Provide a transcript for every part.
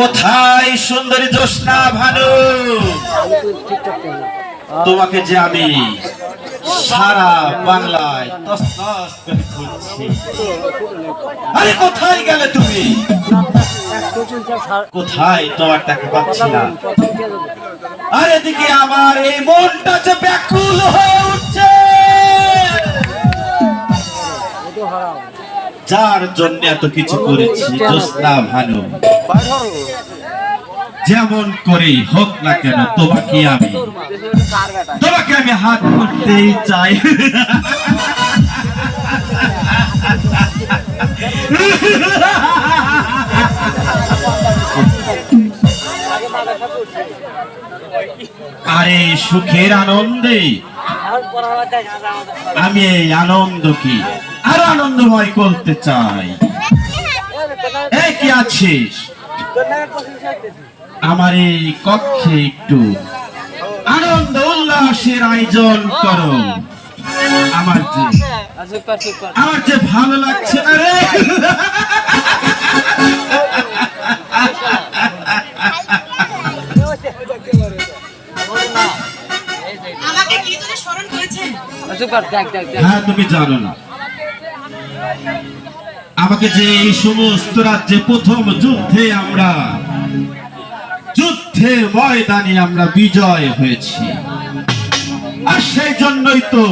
কোথায় সুন্দরী জ্যোৎস্না ভানু? তোমাকে যে আমি সারা বাংলায় আরে কোথায় গেলে তুমি? কোথায় তোমার টাকা পাচ্ছি না। আর এদিকে আমার এই মনটা যে ব্যাকুল হয়ে উঠছে। যার জন্য এত কিছু করেছি জ্যোৎস্না ভানু। যেমন করেই হোক না কেন, তোমাকে আমি তোমাকে আমি হাত করতেই চাই। আরে সুখের আনন্দে? আমি এই আনন্দকে আরও আনন্দময় করতে চাই। এই কি আছিস? আমার এই কক্ষে একটু আনন্দ উল্লাসের আয়োজন করো। আমার যে আমার যে ভালো লাগছে না রে হ্যাঁ তুমি জানো না। আমাকে যে এই সমস্ত রাজ্যে প্রথম যুদ্ধে আমরা যুদ্ধের ময়দানে আমরা বিজয় হয়েছি। আর সেই জন্যই তো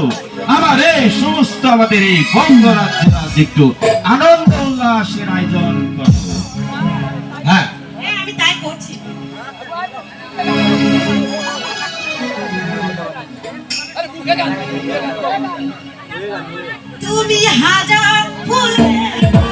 আমার এই সমস্ত আমাদের এই বঙ্গ রাজ্যে আজ একটু আনন্দ উল্লাসের আয়োজন করব। হ্যাঁ। হ্যাঁ আমি তাই করছি। তুমি হাজার ফুলের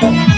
Thank you.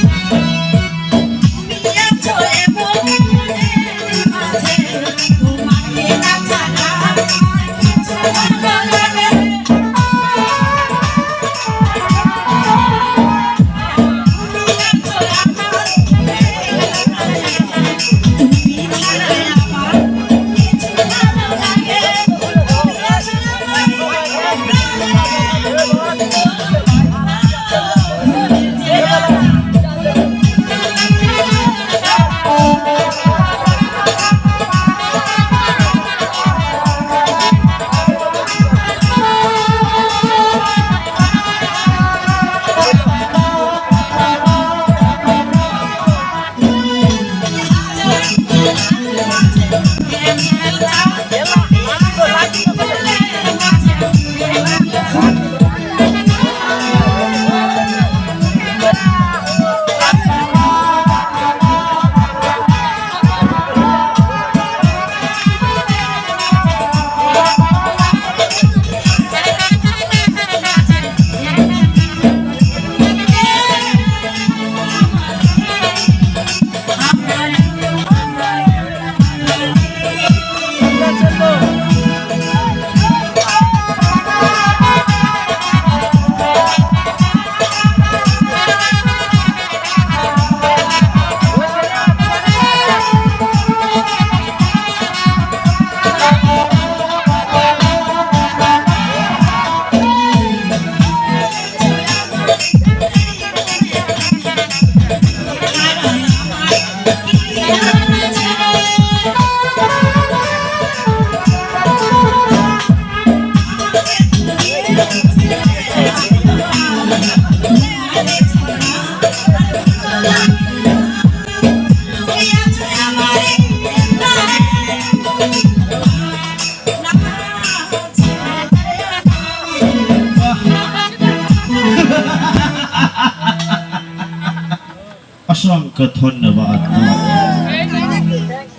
অসংখ্য ধন্যবাদ।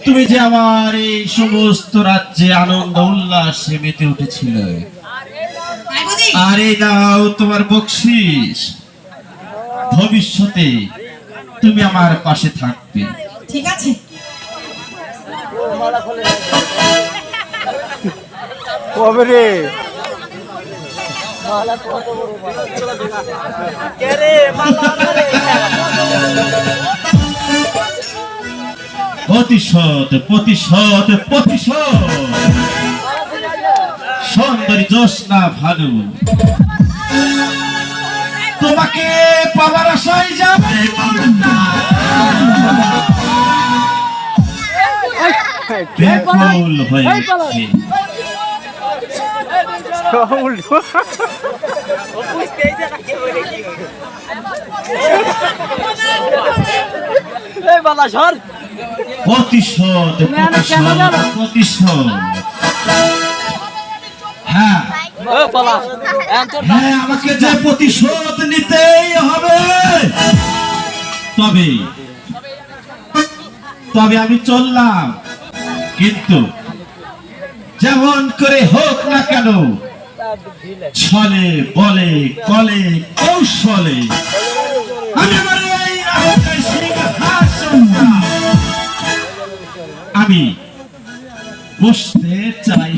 তুমি যে আমার এই সমস্ত রাজ্যে আনন্দ উল্লাসে মেতে উঠেছিলে। আরে নাও তোমার বকশিস। ভবিষ্যতে তুমি আমার পাশে থাকবে। ঠিক আছে। কবে রে? প্রতিশোধ প্রতিশোধ প্রতিশোধ। সুন্দরী জোসনা ভানু। তোমাকে পাওয়ার আশায় যাবে ব্যাকুল হয়ে প্রতিশোধ হ্যাঁ। বালা এন্টার হ্যাঁ আমাকে যে প্রতিশোধ নিতেই হবে। তবে তবে আমি চললাম। কিন্তু যেমন করে হোক না কেন ছলে বলে কলে কৌশলে। আমি আমি বসতে চাই।